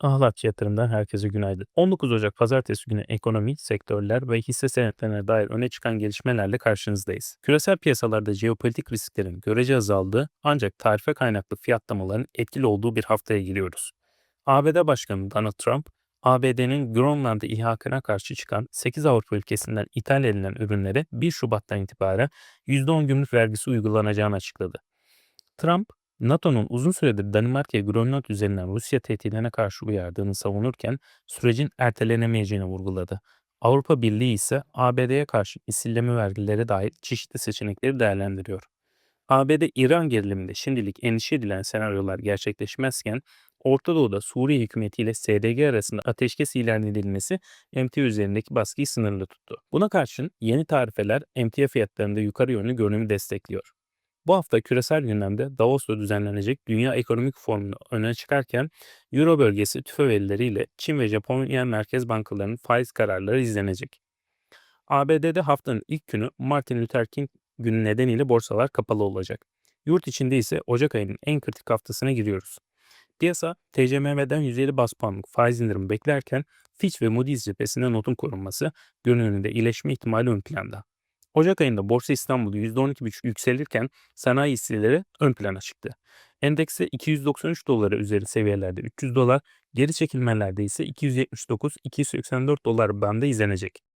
Ahlatçı Yatırım'dan herkese günaydın. 19 Ocak Pazartesi günü ekonomi, sektörler ve hisse senetlerine dair öne çıkan gelişmelerle karşınızdayız. Küresel piyasalarda jeopolitik risklerin görece azaldığı ancak tarife kaynaklı fiyatlamaların etkili olduğu bir haftaya giriyoruz. ABD Başkanı Donald Trump, ABD'nin Grönland'ı ihakına karşı çıkan 8 Avrupa ülkesinden ithal edilen ürünlere 1 Şubat'tan itibaren %10 gümrük vergisi uygulanacağını açıkladı. Trump, NATO'nun uzun süredir Danimarka'ya Grönland üzerinden Rusya tehditlerine karşı uyardığını savunurken sürecin ertelenemeyeceğini vurguladı. Avrupa Birliği ise ABD'ye karşı misilleme vergilere dair çeşitli seçenekleri değerlendiriyor. ABD-İran geriliminde şimdilik endişe edilen senaryolar gerçekleşmezken Orta Doğu'da Suriye hükümeti ile SDG arasında ateşkes ilan edilmesi emtia üzerindeki baskıyı sınırlı tuttu. Buna karşın yeni tarifeler emtia fiyatlarında yukarı yönlü görünümü destekliyor. Bu hafta küresel gündemde Davos'ta düzenlenecek Dünya Ekonomik Forumu'nu öne çıkarken Euro bölgesi tüfe verileriyle Çin ve Japonya merkez bankalarının faiz kararları izlenecek. ABD'de haftanın ilk günü Martin Luther King günü nedeniyle borsalar kapalı olacak. Yurt içinde ise Ocak ayının en kritik haftasına giriyoruz. Piyasa TCMB'den 150 bas puanlık faiz indirimi beklerken Fitch ve Moody's cephesinde notun korunması görünümünde iyileşme ihtimali ön planda. Ocak ayında Borsa İstanbul %12,5 yükselirken sanayi hisseleri ön plana çıktı. Endekste 293 dolara üzeri seviyelerde 300 dolar, geri çekilmelerde ise 279-284 dolar bandı izlenecek.